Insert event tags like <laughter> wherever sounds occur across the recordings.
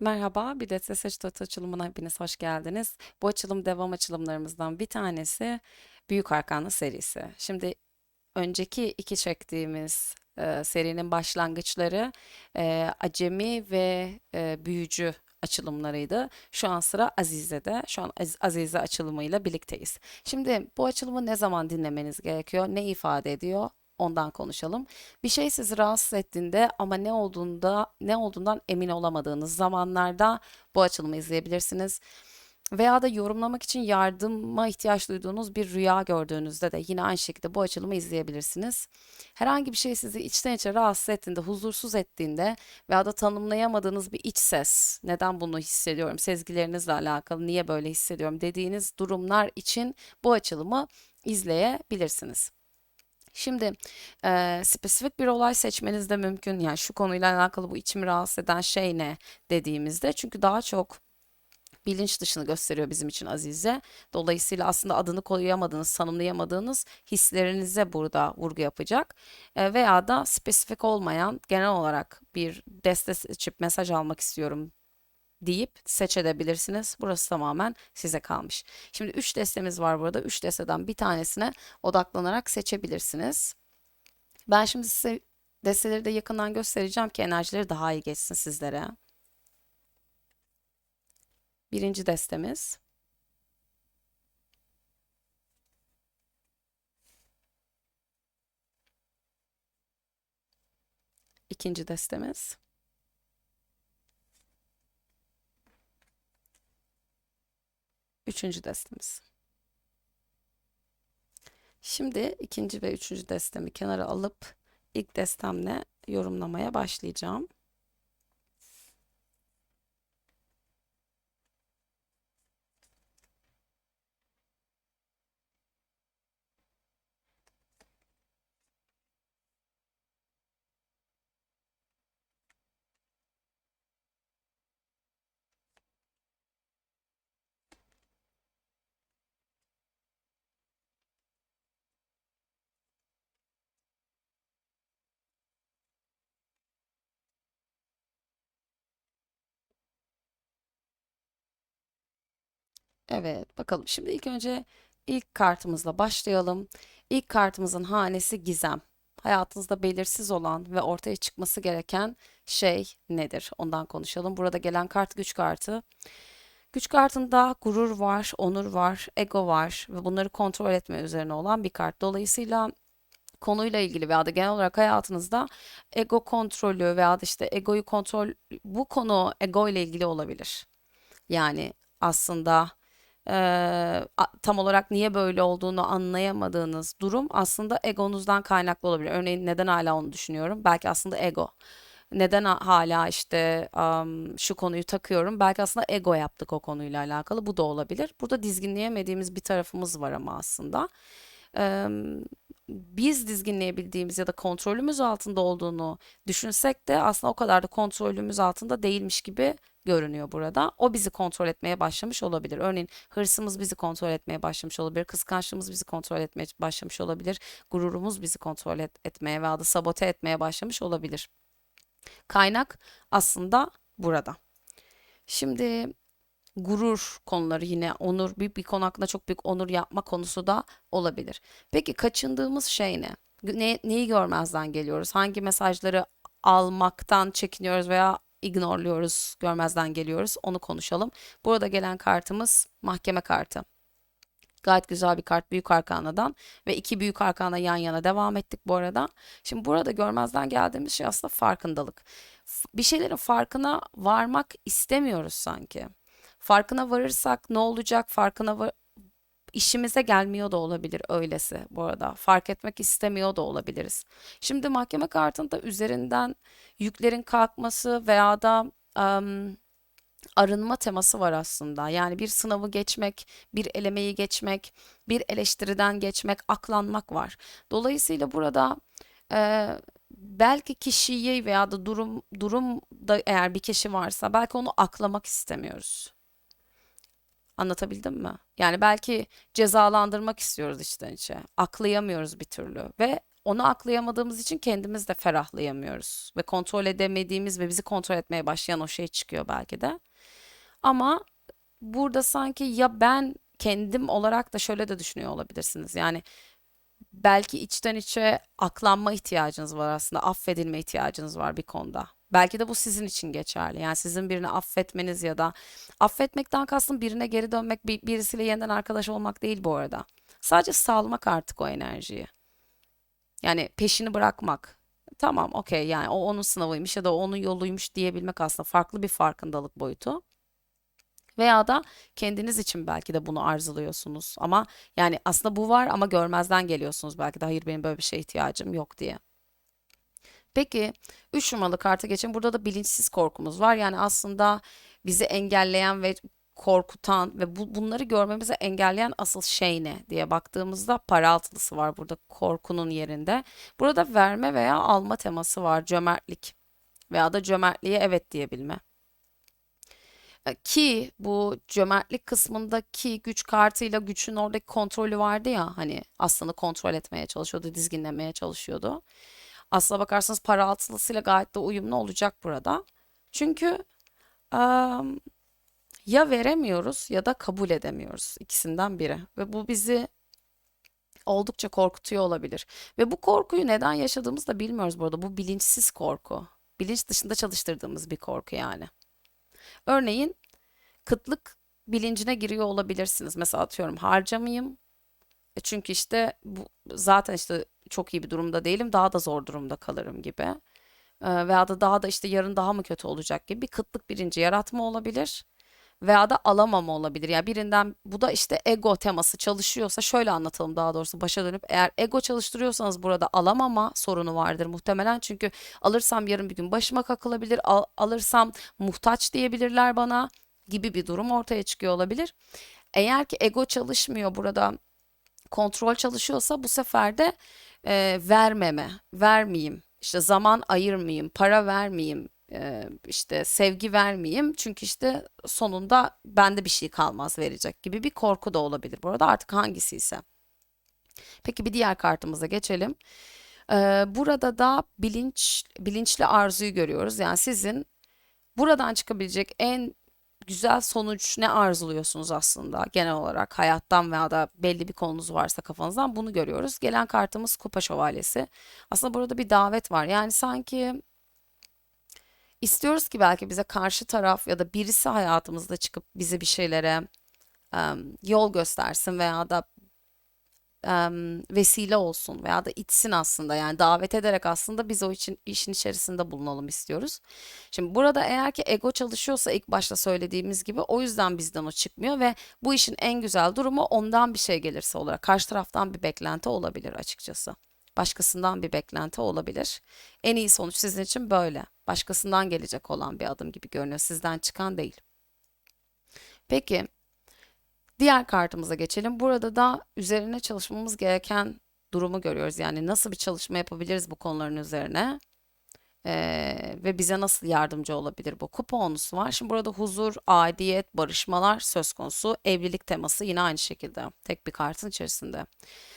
Merhaba, bir de Data açılımına hepiniz hoş geldiniz. Bu açılım devam açılımlarımızdan bir tanesi Büyük Arkanlı serisi. Şimdi önceki iki çektiğimiz e, serinin başlangıçları e, acemi ve e, büyücü açılımlarıydı. Şu an sıra Azize'de. Şu an Az- Azize açılımıyla birlikteyiz. Şimdi bu açılımı ne zaman dinlemeniz gerekiyor? Ne ifade ediyor? Ondan konuşalım. Bir şey sizi rahatsız ettiğinde ama ne olduğunda ne olduğundan emin olamadığınız zamanlarda bu açılımı izleyebilirsiniz. Veya da yorumlamak için yardıma ihtiyaç duyduğunuz bir rüya gördüğünüzde de yine aynı şekilde bu açılımı izleyebilirsiniz. Herhangi bir şey sizi içten içe rahatsız ettiğinde, huzursuz ettiğinde veya da tanımlayamadığınız bir iç ses, neden bunu hissediyorum, sezgilerinizle alakalı niye böyle hissediyorum dediğiniz durumlar için bu açılımı izleyebilirsiniz. Şimdi eee, spesifik bir olay seçmeniz de mümkün. Yani şu konuyla alakalı bu içimi rahatsız eden şey ne dediğimizde. Çünkü daha çok bilinç dışını gösteriyor bizim için Azize. Dolayısıyla aslında adını koyamadığınız, tanımlayamadığınız hislerinize burada vurgu yapacak. E, veya da spesifik olmayan genel olarak bir deste seçip mesaj almak istiyorum deyip seçebilirsiniz. Burası tamamen size kalmış. Şimdi 3 destemiz var burada. 3 desteden bir tanesine odaklanarak seçebilirsiniz. Ben şimdi size desteleri de yakından göstereceğim ki enerjileri daha iyi geçsin sizlere. Birinci destemiz. ikinci destemiz. Üçüncü destemiz. Şimdi ikinci ve üçüncü destemi kenara alıp ilk destemle yorumlamaya başlayacağım. Evet, bakalım. Şimdi ilk önce ilk kartımızla başlayalım. İlk kartımızın hanesi gizem. Hayatınızda belirsiz olan ve ortaya çıkması gereken şey nedir? Ondan konuşalım. Burada gelen kart güç kartı. Güç kartında gurur var, onur var, ego var ve bunları kontrol etme üzerine olan bir kart. Dolayısıyla konuyla ilgili veya da genel olarak hayatınızda ego kontrolü veya da işte egoyu kontrol bu konu ego ile ilgili olabilir. Yani aslında a- tam olarak niye böyle olduğunu anlayamadığınız durum aslında egonuzdan kaynaklı olabilir. Örneğin neden hala onu düşünüyorum? Belki aslında ego. Neden ha- hala işte am, şu konuyu takıyorum? Belki aslında ego yaptık o konuyla alakalı. Bu da olabilir. Burada dizginleyemediğimiz bir tarafımız var ama aslında. Em, biz dizginleyebildiğimiz ya da kontrolümüz altında olduğunu düşünsek de aslında o kadar da kontrolümüz altında değilmiş gibi görünüyor burada. O bizi kontrol etmeye başlamış olabilir. Örneğin hırsımız bizi kontrol etmeye başlamış olabilir. Kıskançlığımız bizi kontrol etmeye başlamış olabilir. Gururumuz bizi kontrol et- etmeye veya da sabote etmeye başlamış olabilir. Kaynak aslında burada. Şimdi gurur konuları yine onur bir, bir konu hakkında çok büyük onur yapma konusu da olabilir. Peki kaçındığımız şey ne? Ne, neyi görmezden geliyoruz? Hangi mesajları almaktan çekiniyoruz veya ignorluyoruz, görmezden geliyoruz? Onu konuşalım. Burada gelen kartımız mahkeme kartı. Gayet güzel bir kart Büyük Arkana'dan ve iki Büyük Arkana yan yana devam ettik bu arada. Şimdi burada görmezden geldiğimiz şey aslında farkındalık. Bir şeylerin farkına varmak istemiyoruz sanki. Farkına varırsak ne olacak? Farkına var işimize gelmiyor da olabilir öylesi bu arada. Fark etmek istemiyor da olabiliriz. Şimdi mahkeme kartında üzerinden yüklerin kalkması veya da em, arınma teması var aslında. Yani bir sınavı geçmek, bir elemeyi geçmek, bir eleştiriden geçmek, aklanmak var. Dolayısıyla burada e, belki kişiyi veya da durum durumda eğer bir kişi varsa belki onu aklamak istemiyoruz. Anlatabildim mi? Yani belki cezalandırmak istiyoruz içten içe. Aklayamıyoruz bir türlü ve onu aklayamadığımız için kendimiz de ferahlayamıyoruz. Ve kontrol edemediğimiz ve bizi kontrol etmeye başlayan o şey çıkıyor belki de. Ama burada sanki ya ben kendim olarak da şöyle de düşünüyor olabilirsiniz. Yani belki içten içe aklanma ihtiyacınız var aslında. Affedilme ihtiyacınız var bir konuda. Belki de bu sizin için geçerli. Yani sizin birini affetmeniz ya da affetmekten kastım birine geri dönmek, bir, birisiyle yeniden arkadaş olmak değil bu arada. Sadece salmak artık o enerjiyi. Yani peşini bırakmak. Tamam, okey yani o onun sınavıymış ya da onun yoluymuş diyebilmek aslında farklı bir farkındalık boyutu. Veya da kendiniz için belki de bunu arzuluyorsunuz. Ama yani aslında bu var ama görmezden geliyorsunuz belki de hayır benim böyle bir şeye ihtiyacım yok diye. Peki 3 numaralı karta geçin. Burada da bilinçsiz korkumuz var. Yani aslında bizi engelleyen ve korkutan ve bu, bunları görmemizi engelleyen asıl şey ne diye baktığımızda para altılısı var burada korkunun yerinde. Burada verme veya alma teması var. Cömertlik veya da cömertliğe evet diyebilme. E, Ki bu cömertlik kısmındaki güç kartıyla güçün oradaki kontrolü vardı ya hani aslında kontrol etmeye çalışıyordu, dizginlemeye çalışıyordu. Aslına bakarsanız para altılısıyla gayet de uyumlu olacak burada. Çünkü em, ya veremiyoruz ya da kabul edemiyoruz ikisinden biri ve bu bizi oldukça korkutuyor olabilir. Ve bu korkuyu neden yaşadığımızı da bilmiyoruz bu arada. Bu bilinçsiz korku. Bilinç dışında çalıştırdığımız bir korku yani. Örneğin kıtlık bilincine giriyor olabilirsiniz. Mesela atıyorum harcamayayım. E Çünkü işte bu zaten işte çok iyi bir durumda değilim. Daha da zor durumda kalırım gibi. E, veya da daha da işte yarın daha mı kötü olacak gibi bir kıtlık bilinci yaratma olabilir. Veya da alamama olabilir. Yani birinden bu da işte ego teması çalışıyorsa şöyle anlatalım daha doğrusu başa dönüp eğer ego çalıştırıyorsanız burada alamama sorunu vardır muhtemelen. Çünkü alırsam yarın bir gün başıma kakılabilir. Al- alırsam muhtaç diyebilirler bana gibi bir durum ortaya çıkıyor olabilir. Eğer ki ego çalışmıyor burada kontrol çalışıyorsa bu sefer de e, vermeme, vermeyeyim, işte zaman ayırmayayım, para vermeyeyim, e, işte sevgi vermeyeyim. Çünkü işte sonunda bende bir şey kalmaz verecek gibi bir korku da olabilir. Bu arada artık hangisi ise. Peki bir diğer kartımıza geçelim. E, burada da bilinç, bilinçli arzuyu görüyoruz. Yani sizin buradan çıkabilecek en güzel sonuç ne arzuluyorsunuz aslında genel olarak hayattan veya da belli bir konunuz varsa kafanızdan bunu görüyoruz. Gelen kartımız Kupa Şövalyesi. Aslında burada bir davet var. Yani sanki istiyoruz ki belki bize karşı taraf ya da birisi hayatımızda çıkıp bize bir şeylere yol göstersin veya da vesile olsun veya da itsin aslında yani davet ederek aslında biz o için işin içerisinde bulunalım istiyoruz. Şimdi burada eğer ki ego çalışıyorsa ilk başta söylediğimiz gibi o yüzden bizden o çıkmıyor ve bu işin en güzel durumu ondan bir şey gelirse olarak karşı taraftan bir beklenti olabilir açıkçası. Başkasından bir beklenti olabilir. En iyi sonuç sizin için böyle. Başkasından gelecek olan bir adım gibi görünüyor. Sizden çıkan değil. Peki Diğer kartımıza geçelim. Burada da üzerine çalışmamız gereken durumu görüyoruz. Yani nasıl bir çalışma yapabiliriz bu konuların üzerine Ee, ve bize nasıl yardımcı olabilir bu kupa onusu var. Şimdi burada huzur, aidiyet, barışmalar söz konusu. Evlilik teması yine aynı şekilde tek bir kartın içerisinde.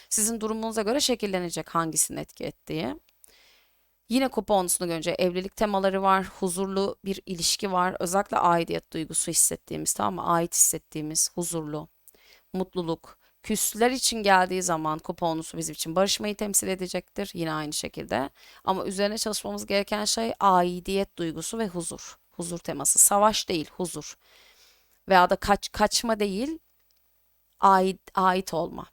Sizin durumunuza göre şekillenecek hangisinin etki ettiği. Yine kupa onusunu görünce evlilik temaları var, huzurlu bir ilişki var. Özellikle aidiyet duygusu hissettiğimiz, tamam mı? Ait hissettiğimiz, huzurlu mutluluk. Küsler için geldiği zaman kuponusu bizim için barışmayı temsil edecektir. Yine aynı şekilde. Ama üzerine çalışmamız gereken şey aidiyet duygusu ve huzur. Huzur teması. Savaş değil, huzur. Veya da kaç, kaçma değil, ait, ait olma.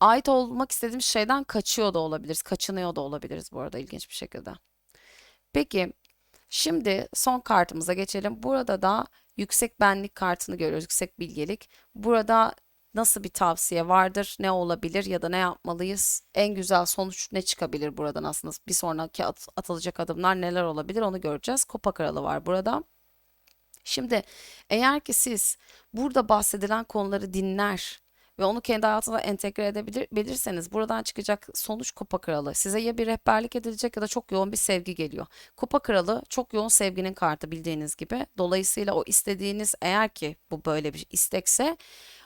Ait olmak istediğimiz şeyden kaçıyor da olabiliriz. Kaçınıyor da olabiliriz bu arada ilginç bir şekilde. Peki Şimdi son kartımıza geçelim. Burada da yüksek benlik kartını görüyoruz. Yüksek bilgelik. Burada nasıl bir tavsiye vardır? Ne olabilir ya da ne yapmalıyız? En güzel sonuç ne çıkabilir buradan aslında? Bir sonraki at- atılacak adımlar neler olabilir? Onu göreceğiz. Kupa kralı var burada. Şimdi eğer ki siz burada bahsedilen konuları dinler ve onu kendi hayatınıza entegre edebilirseniz buradan çıkacak sonuç Kupa Kralı. Size ya bir rehberlik edilecek ya da çok yoğun bir sevgi geliyor. Kupa Kralı çok yoğun sevginin kartı bildiğiniz gibi. Dolayısıyla o istediğiniz eğer ki bu böyle bir istekse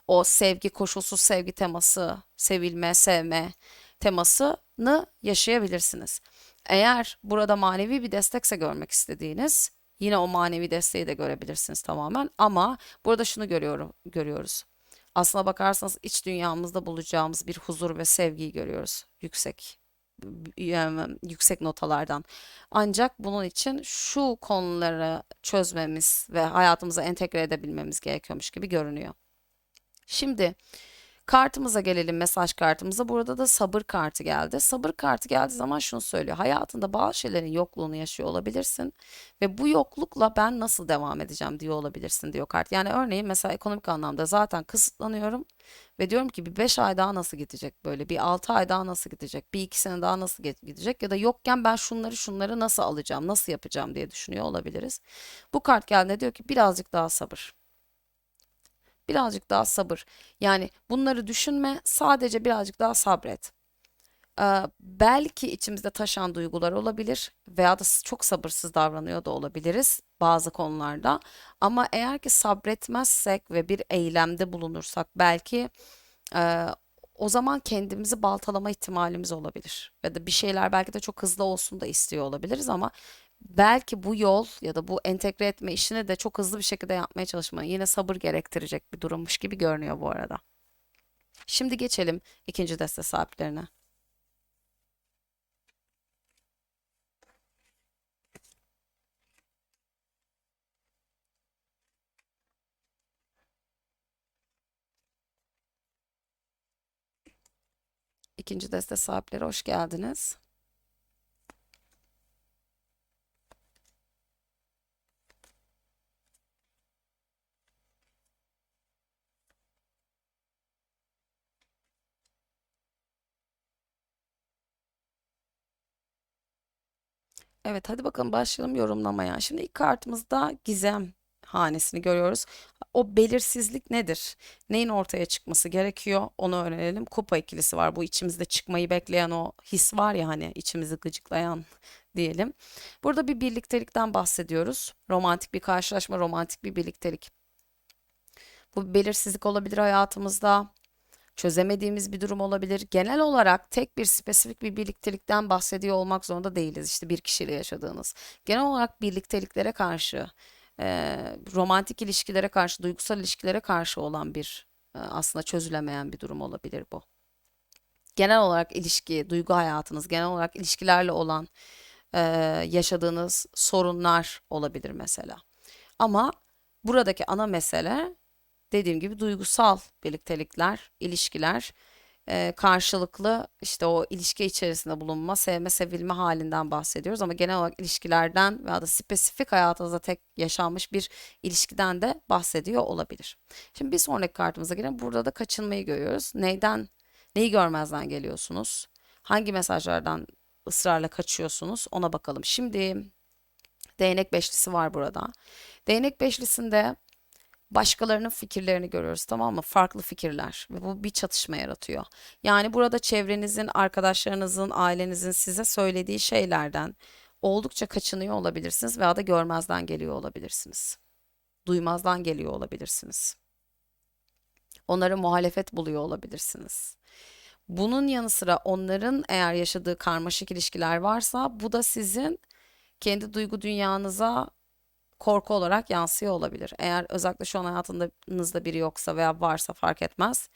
o sevgi, koşulsuz sevgi teması, sevilme, sevme, temasını yaşayabilirsiniz. Eğer burada manevi bir destekse görmek istediğiniz yine o manevi desteği de görebilirsiniz tamamen ama burada şunu görüyorum görüyoruz. Aslına bakarsanız iç dünyamızda bulacağımız bir huzur ve sevgiyi görüyoruz yüksek yüksek notalardan. Ancak bunun için şu konuları çözmemiz ve hayatımıza entegre edebilmemiz gerekiyormuş gibi görünüyor. Şimdi Kartımıza gelelim mesaj kartımıza. Burada da sabır kartı geldi. Sabır kartı geldiği zaman şunu söylüyor. Hayatında bazı şeylerin yokluğunu yaşıyor olabilirsin ve bu yoklukla ben nasıl devam edeceğim diyor olabilirsin diyor kart. Yani örneğin mesela ekonomik anlamda zaten kısıtlanıyorum ve diyorum ki bir 5 ay daha nasıl gidecek böyle bir 6 ay daha nasıl gidecek bir 2 sene daha nasıl gidecek ya da yokken ben şunları şunları nasıl alacağım nasıl yapacağım diye düşünüyor olabiliriz. Bu kart geldiğinde diyor ki birazcık daha sabır. Birazcık daha sabır. Yani bunları düşünme, sadece birazcık daha sabret. Ee, belki içimizde taşan duygular olabilir veya da çok sabırsız davranıyor da olabiliriz bazı konularda. Ama eğer ki sabretmezsek ve bir eylemde bulunursak belki e, o zaman kendimizi baltalama ihtimalimiz olabilir. Ya da bir şeyler belki de çok hızlı olsun da istiyor olabiliriz ama belki bu yol ya da bu entegre etme işini de çok hızlı bir şekilde yapmaya çalışma yine sabır gerektirecek bir durummuş gibi görünüyor bu arada. Şimdi geçelim ikinci deste sahiplerine. İkinci deste sahipleri hoş geldiniz. Evet hadi bakalım başlayalım yorumlamaya. Şimdi ilk kartımızda gizem hanesini görüyoruz. O belirsizlik nedir? Neyin ortaya çıkması gerekiyor? Onu öğrenelim. Kupa ikilisi var. Bu içimizde çıkmayı bekleyen o his var ya hani içimizi gıcıklayan <laughs> diyelim. Burada bir birliktelikten bahsediyoruz. Romantik bir karşılaşma, romantik bir birliktelik. Bu belirsizlik olabilir hayatımızda çözemediğimiz bir durum olabilir. Genel olarak tek bir spesifik bir birliktelikten bahsediyor olmak zorunda değiliz. İşte bir kişiyle yaşadığınız. Genel olarak birlikteliklere karşı, e, romantik ilişkilere karşı, duygusal ilişkilere karşı olan bir e, aslında çözülemeyen bir durum olabilir bu. Genel olarak ilişki, duygu hayatınız, genel olarak ilişkilerle olan e, yaşadığınız sorunlar olabilir mesela. Ama buradaki ana mesele dediğim gibi duygusal birliktelikler, ilişkiler, e, karşılıklı işte o ilişki içerisinde bulunma, sevme, sevilme halinden bahsediyoruz. Ama genel olarak ilişkilerden veya da spesifik hayatınızda tek yaşanmış bir ilişkiden de bahsediyor olabilir. Şimdi bir sonraki kartımıza gelelim. Burada da kaçınmayı görüyoruz. Neyden, neyi görmezden geliyorsunuz? Hangi mesajlardan ısrarla kaçıyorsunuz? Ona bakalım. Şimdi değnek beşlisi var burada. Değnek beşlisinde başkalarının fikirlerini görüyoruz tamam mı? Farklı fikirler ve bu bir çatışma yaratıyor. Yani burada çevrenizin, arkadaşlarınızın, ailenizin size söylediği şeylerden oldukça kaçınıyor olabilirsiniz veya da görmezden geliyor olabilirsiniz. Duymazdan geliyor olabilirsiniz. Onları muhalefet buluyor olabilirsiniz. Bunun yanı sıra onların eğer yaşadığı karmaşık ilişkiler varsa bu da sizin kendi duygu dünyanıza korku olarak yansıyor olabilir. Eğer özellikle şu an hayatınızda biri yoksa veya varsa fark etmez.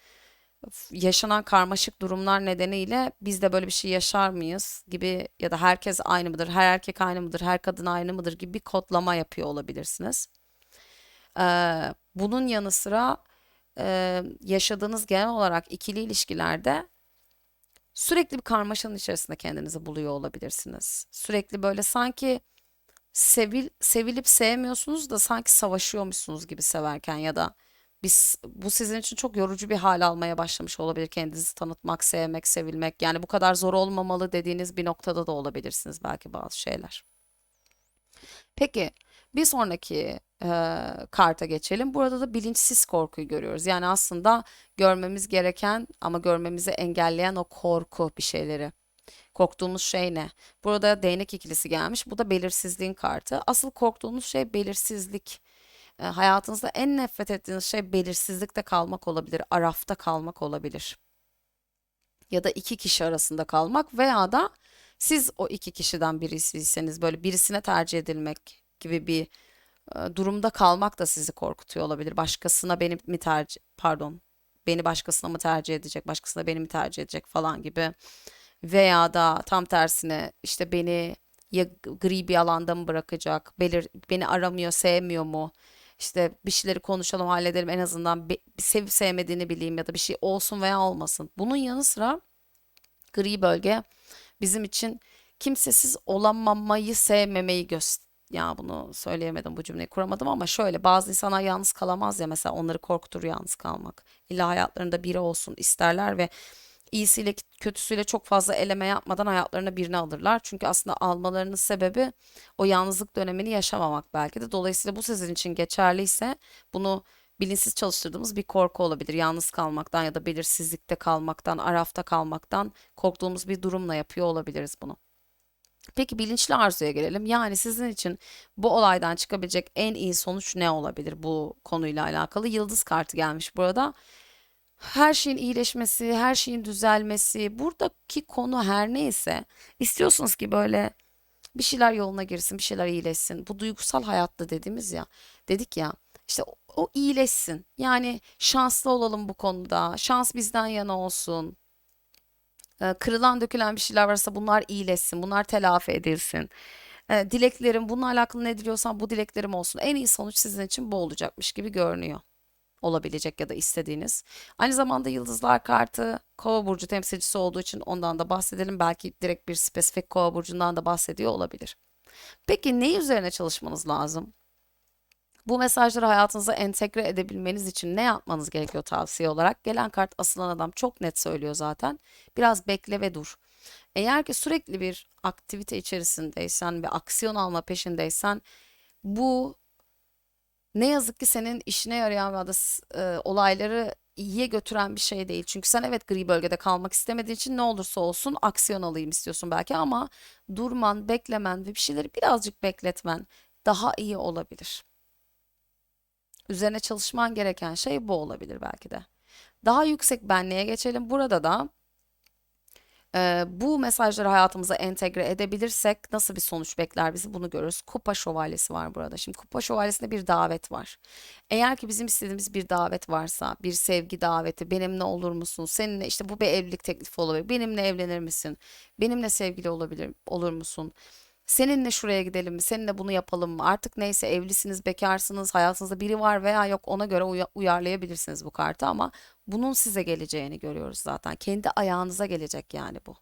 Yaşanan karmaşık durumlar nedeniyle biz de böyle bir şey yaşar mıyız gibi ya da herkes aynı mıdır, her erkek aynı mıdır, her kadın aynı mıdır gibi bir kodlama yapıyor olabilirsiniz. Ee, bunun yanı sıra e, yaşadığınız genel olarak ikili ilişkilerde sürekli bir karmaşanın içerisinde kendinizi buluyor olabilirsiniz. Sürekli böyle sanki sevil, sevilip sevmiyorsunuz da sanki savaşıyormuşsunuz gibi severken ya da biz bu sizin için çok yorucu bir hal almaya başlamış olabilir kendinizi tanıtmak, sevmek, sevilmek. Yani bu kadar zor olmamalı dediğiniz bir noktada da olabilirsiniz belki bazı şeyler. Peki bir sonraki e, karta geçelim. Burada da bilinçsiz korkuyu görüyoruz. Yani aslında görmemiz gereken ama görmemizi engelleyen o korku bir şeyleri. Korktuğumuz şey ne? Burada değnek ikilisi gelmiş. Bu da belirsizliğin kartı. Asıl korktuğunuz şey belirsizlik. E, hayatınızda en nefret ettiğiniz şey belirsizlikte kalmak olabilir, arafta kalmak olabilir. ya da iki kişi arasında kalmak veya da siz o iki kişiden birisiyseniz böyle birisine tercih edilmek gibi bir e, durumda kalmak da sizi korkutuyor olabilir. Başkasına beni mi tercih, pardon, beni başkasına mı tercih edecek, başkasına beni mi tercih edecek falan gibi. Veya da tam tersine işte beni ya gri bir alanda mı bırakacak, belir, beni aramıyor, sevmiyor mu? İşte bir şeyleri konuşalım, halledelim en azından bir, sevip sevmediğini bileyim ya da bir şey olsun veya olmasın. Bunun yanı sıra gri bölge bizim için kimsesiz olamamayı sevmemeyi göster ya bunu söyleyemedim bu cümleyi kuramadım ama şöyle bazı insanlar yalnız kalamaz ya mesela onları korkutur yalnız kalmak. İlla hayatlarında biri olsun isterler ve iyisiyle kötüsüyle çok fazla eleme yapmadan hayatlarına birini alırlar. Çünkü aslında almalarının sebebi o yalnızlık dönemini yaşamamak belki de. Dolayısıyla bu sizin için geçerliyse bunu bilinçsiz çalıştırdığımız bir korku olabilir. Yalnız kalmaktan ya da belirsizlikte kalmaktan, arafta kalmaktan korktuğumuz bir durumla yapıyor olabiliriz bunu. Peki bilinçli arzuya gelelim. Yani sizin için bu olaydan çıkabilecek en iyi sonuç ne olabilir bu konuyla alakalı? Yıldız kartı gelmiş burada. Her şeyin iyileşmesi, her şeyin düzelmesi, buradaki konu her neyse istiyorsunuz ki böyle bir şeyler yoluna girsin, bir şeyler iyileşsin. Bu duygusal hayatta dediğimiz ya, dedik ya işte o, o iyileşsin. Yani şanslı olalım bu konuda. Şans bizden yana olsun. Ee, kırılan dökülen bir şeyler varsa bunlar iyileşsin, bunlar telafi edilsin. Ee, dileklerim, bununla alakalı ne diliyorsan bu dileklerim olsun. En iyi sonuç sizin için bu olacakmış gibi görünüyor. Olabilecek ya da istediğiniz. Aynı zamanda Yıldızlar kartı Kova burcu temsilcisi olduğu için ondan da bahsedelim. Belki direkt bir spesifik Kova burcundan da bahsediyor olabilir. Peki ne üzerine çalışmanız lazım? Bu mesajları hayatınıza entegre edebilmeniz için ne yapmanız gerekiyor tavsiye olarak? Gelen kart asılan adam çok net söylüyor zaten. Biraz bekle ve dur. Eğer ki sürekli bir aktivite içerisindeysen ve aksiyon alma peşindeysen bu ne yazık ki senin işine yarayan ya da e, olayları iyiye götüren bir şey değil. Çünkü sen evet gri bölgede kalmak istemediğin için ne olursa olsun aksiyon alayım istiyorsun belki ama durman, beklemen ve bir şeyleri birazcık bekletmen daha iyi olabilir. Üzerine çalışman gereken şey bu olabilir belki de. Daha yüksek benliğe geçelim. Burada da e, bu mesajları hayatımıza entegre edebilirsek nasıl bir sonuç bekler bizi bunu görürüz. Kupa şövalyesi var burada. Şimdi kupa şövalyesinde bir davet var. Eğer ki bizim istediğimiz bir davet varsa, bir sevgi daveti, benimle olur musun? Seninle işte bu bir evlilik teklifi olabilir. Benimle evlenir misin? Benimle sevgili olabilir, olur musun? Seninle şuraya gidelim mi? Seninle bunu yapalım mı? Artık neyse evlisiniz, bekarsınız, hayatınızda biri var veya yok ona göre uya- uyarlayabilirsiniz bu kartı ama bunun size geleceğini görüyoruz zaten. Kendi ayağınıza gelecek yani bu.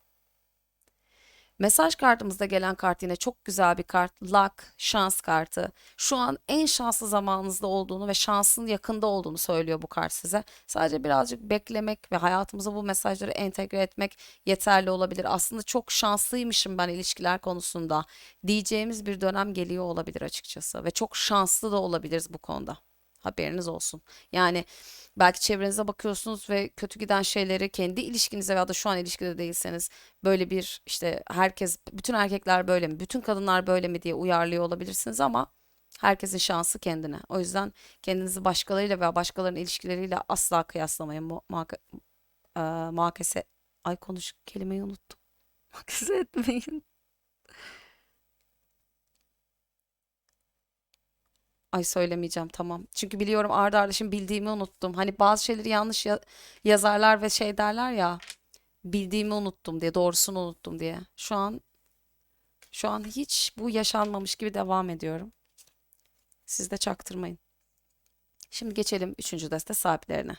Mesaj kartımızda gelen kart yine çok güzel bir kart. Luck, şans kartı. Şu an en şanslı zamanınızda olduğunu ve şansın yakında olduğunu söylüyor bu kart size. Sadece birazcık beklemek ve hayatımıza bu mesajları entegre etmek yeterli olabilir. Aslında çok şanslıymışım ben ilişkiler konusunda diyeceğimiz bir dönem geliyor olabilir açıkçası ve çok şanslı da olabiliriz bu konuda. Haberiniz olsun. Yani belki çevrenize bakıyorsunuz ve kötü giden şeyleri kendi ilişkinize veya da şu an ilişkide değilseniz böyle bir işte herkes bütün erkekler böyle mi, bütün kadınlar böyle mi diye uyarlıyor olabilirsiniz ama herkesin şansı kendine. O yüzden kendinizi başkalarıyla veya başkalarının ilişkileriyle asla kıyaslamayın. Mu muhak e, muhakese ay konuş kelimeyi unuttum. <laughs> Muhakese etmeyin. Ay söylemeyeceğim tamam. Çünkü biliyorum ardı ardı şimdi bildiğimi unuttum. Hani bazı şeyleri yanlış ya- yazarlar ve şey derler ya bildiğimi unuttum diye doğrusunu unuttum diye. Şu an şu an hiç bu yaşanmamış gibi devam ediyorum. Siz de çaktırmayın. Şimdi geçelim üçüncü deste sahiplerine.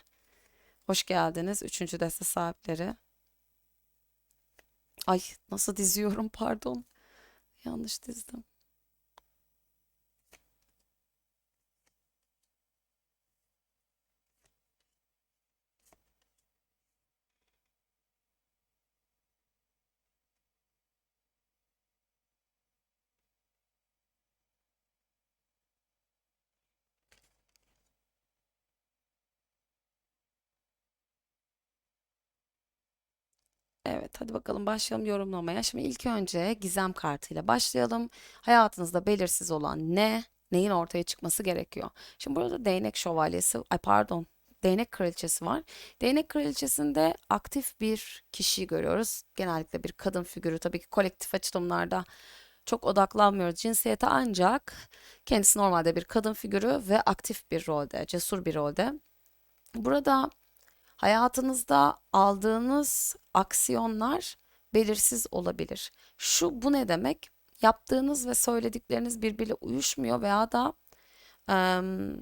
Hoş geldiniz üçüncü deste sahipleri. Ay nasıl diziyorum pardon. Yanlış dizdim. Evet, hadi bakalım başlayalım yorumlamaya. Şimdi ilk önce gizem kartıyla başlayalım. Hayatınızda belirsiz olan ne, neyin ortaya çıkması gerekiyor? Şimdi burada değnek şövalyesi, ay pardon, değnek kraliçesi var. Değnek kraliçesinde aktif bir kişiyi görüyoruz. Genellikle bir kadın figürü. Tabii ki kolektif açılımlarda çok odaklanmıyoruz cinsiyete ancak kendisi normalde bir kadın figürü ve aktif bir rolde, cesur bir rolde. Burada hayatınızda aldığınız aksiyonlar belirsiz olabilir. Şu bu ne demek? Yaptığınız ve söyledikleriniz birbiriyle uyuşmuyor veya da em,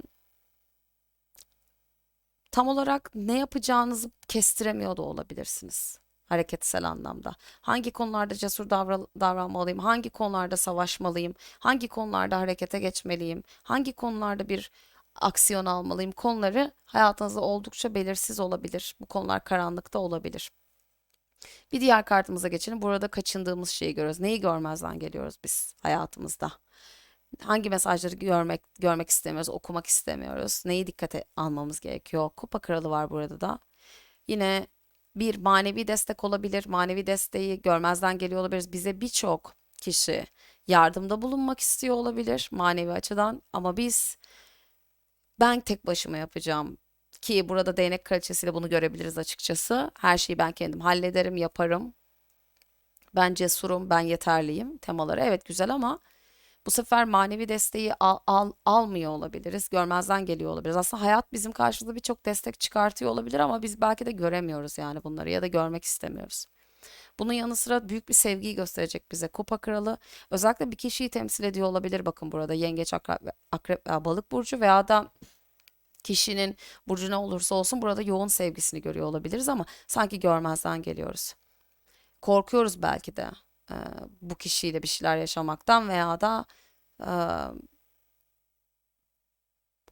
tam olarak ne yapacağınızı kestiremiyor da olabilirsiniz hareketsel anlamda. Hangi konularda cesur davra- davranmalıyım? Hangi konularda savaşmalıyım? Hangi konularda harekete geçmeliyim? Hangi konularda bir aksiyon almalıyım? Konuları hayatınızda oldukça belirsiz olabilir. Bu konular karanlıkta olabilir. Bir diğer kartımıza geçelim. Burada kaçındığımız şeyi görüyoruz. Neyi görmezden geliyoruz biz hayatımızda? Hangi mesajları görmek görmek istemiyoruz, okumak istemiyoruz? Neyi dikkate almamız gerekiyor? Kupa kralı var burada da. Yine bir manevi destek olabilir. Manevi desteği görmezden geliyor olabiliriz. Bize birçok kişi yardımda bulunmak istiyor olabilir manevi açıdan ama biz ben tek başıma yapacağım ki burada değnek kraliçesiyle bunu görebiliriz açıkçası. Her şeyi ben kendim hallederim, yaparım. Ben cesurum, ben yeterliyim temaları. Evet güzel ama bu sefer manevi desteği al, al- almıyor olabiliriz. Görmezden geliyor olabiliriz. Aslında hayat bizim karşımıza birçok destek çıkartıyor olabilir ama biz belki de göremiyoruz yani bunları ya da görmek istemiyoruz. Bunun yanı sıra büyük bir sevgiyi gösterecek bize Kupa Kralı. Özellikle bir kişiyi temsil ediyor olabilir bakın burada Yengeç, Akrep, Akrep veya Balık burcu veya da kişinin burcu ne olursa olsun burada yoğun sevgisini görüyor olabiliriz ama sanki görmezden geliyoruz. Korkuyoruz belki de e, bu kişiyle bir şeyler yaşamaktan veya da e,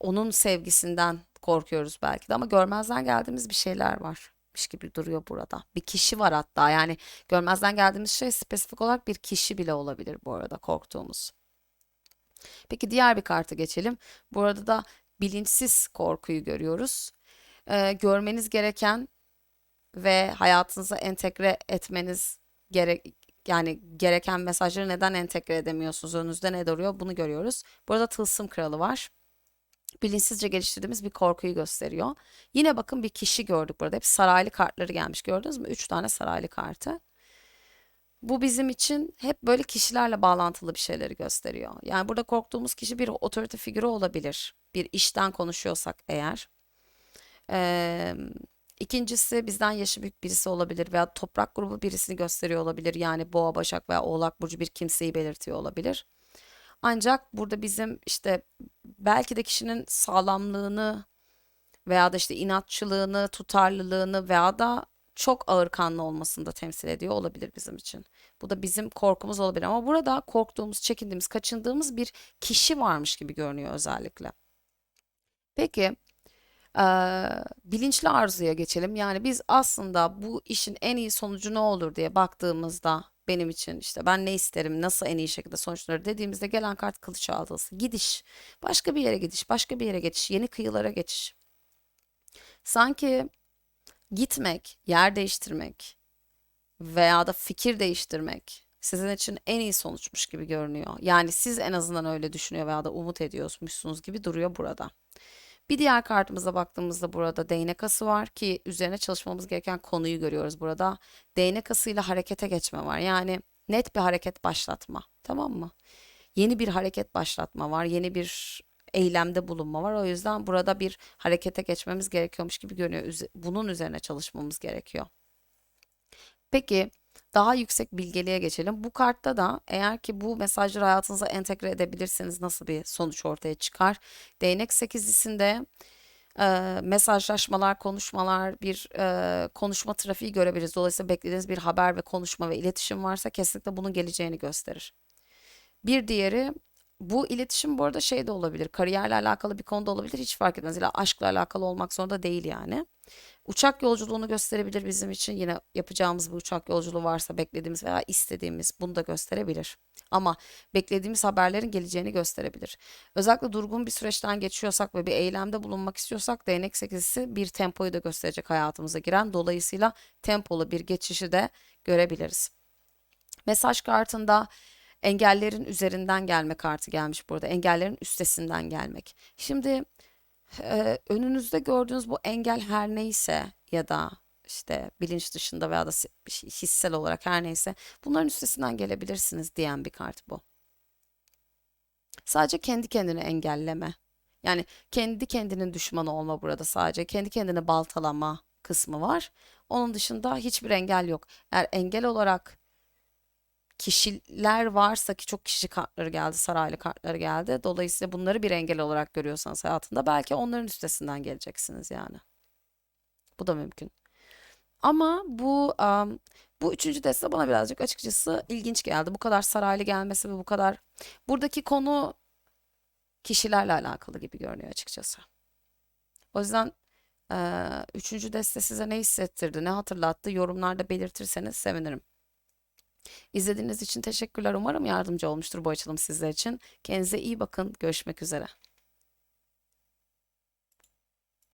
onun sevgisinden korkuyoruz belki de ama görmezden geldiğimiz bir şeyler varmış gibi duruyor burada. Bir kişi var hatta yani görmezden geldiğimiz şey spesifik olarak bir kişi bile olabilir bu arada korktuğumuz. Peki diğer bir kartı geçelim. Burada da bilinçsiz korkuyu görüyoruz. Ee, görmeniz gereken ve hayatınıza entegre etmeniz gerek yani gereken mesajları neden entegre edemiyorsunuz? Önünüzde ne duruyor? Bunu görüyoruz. Burada tılsım kralı var. Bilinçsizce geliştirdiğimiz bir korkuyu gösteriyor. Yine bakın bir kişi gördük burada. Hep saraylı kartları gelmiş. Gördünüz mü? Üç tane saraylı kartı. Bu bizim için hep böyle kişilerle bağlantılı bir şeyleri gösteriyor. Yani burada korktuğumuz kişi bir otorite figürü olabilir. Bir işten konuşuyorsak eğer. Ee, ikincisi bizden yaşı büyük birisi olabilir veya toprak grubu birisini gösteriyor olabilir. Yani Boğa, Başak veya Oğlak burcu bir kimseyi belirtiyor olabilir. Ancak burada bizim işte belki de kişinin sağlamlığını veya da işte inatçılığını, tutarlılığını veya da çok ağırkanlı olmasını da temsil ediyor olabilir bizim için. Bu da bizim korkumuz olabilir ama burada korktuğumuz, çekindiğimiz, kaçındığımız bir kişi varmış gibi görünüyor özellikle. Peki Eee, bilinçli arzuya geçelim. Yani biz aslında bu işin en iyi sonucu ne olur diye baktığımızda benim için işte ben ne isterim, nasıl en iyi şekilde sonuçları dediğimizde gelen kart kılıç altısı. Gidiş, başka bir yere gidiş, başka bir yere geçiş, yeni kıyılara geçiş. Sanki gitmek, yer değiştirmek veya da fikir değiştirmek sizin için en iyi sonuçmuş gibi görünüyor. Yani siz en azından öyle düşünüyor veya da umut ediyormuşsunuz gibi duruyor burada. Bir diğer kartımıza baktığımızda burada değnek ası var ki üzerine çalışmamız gereken konuyu görüyoruz burada. Değnek asıyla harekete geçme var. Yani net bir hareket başlatma. Tamam mı? Yeni bir hareket başlatma var. Yeni bir eylemde bulunma var. O yüzden burada bir harekete geçmemiz gerekiyormuş gibi görünüyor. Bunun üzerine çalışmamız gerekiyor. Peki daha yüksek bilgeliğe geçelim. Bu kartta da eğer ki bu mesajları hayatınıza entegre edebilirseniz nasıl bir sonuç ortaya çıkar? Değnek sekizlisinde e, mesajlaşmalar, konuşmalar, bir e, konuşma trafiği görebiliriz. Dolayısıyla beklediğiniz bir haber ve konuşma ve iletişim varsa kesinlikle bunun geleceğini gösterir. Bir diğeri bu iletişim bu arada şey de olabilir. Kariyerle alakalı bir konuda olabilir. Hiç fark etmez. İlla aşkla alakalı olmak zorunda değil yani. Uçak yolculuğunu gösterebilir bizim için. Yine yapacağımız bir uçak yolculuğu varsa beklediğimiz veya istediğimiz bunu da gösterebilir. Ama beklediğimiz haberlerin geleceğini gösterebilir. Özellikle durgun bir süreçten geçiyorsak ve bir eylemde bulunmak istiyorsak değnek sekizisi bir tempoyu da gösterecek hayatımıza giren. Dolayısıyla tempolu bir geçişi de görebiliriz. Mesaj kartında engellerin üzerinden gelme kartı gelmiş burada. Engellerin üstesinden gelmek. Şimdi Ee, önünüzde gördüğünüz bu engel her neyse ya da işte bilinç dışında veya da şey- hissel olarak her neyse bunların üstesinden gelebilirsiniz diyen bir kart bu. Sadece kendi kendini engelleme. Yani kendi kendinin düşmanı olma burada sadece. Kendi kendini baltalama kısmı var. Onun dışında hiçbir engel yok. Eğer engel olarak kişiler varsa ki çok kişi kartları geldi, saraylı kartları geldi. Dolayısıyla bunları bir engel olarak görüyorsanız hayatında belki onların üstesinden geleceksiniz yani. Bu da mümkün. Ama bu am, bu üçüncü deste bana birazcık açıkçası ilginç geldi. Bu kadar saraylı gelmesi ve bu kadar buradaki konu kişilerle alakalı gibi görünüyor açıkçası. O yüzden eee, üçüncü deste size ne hissettirdi, ne hatırlattı yorumlarda belirtirseniz sevinirim. İzlediğiniz için teşekkürler. Umarım yardımcı olmuştur bu açılım sizler için. Kendinize iyi bakın. Görüşmek üzere.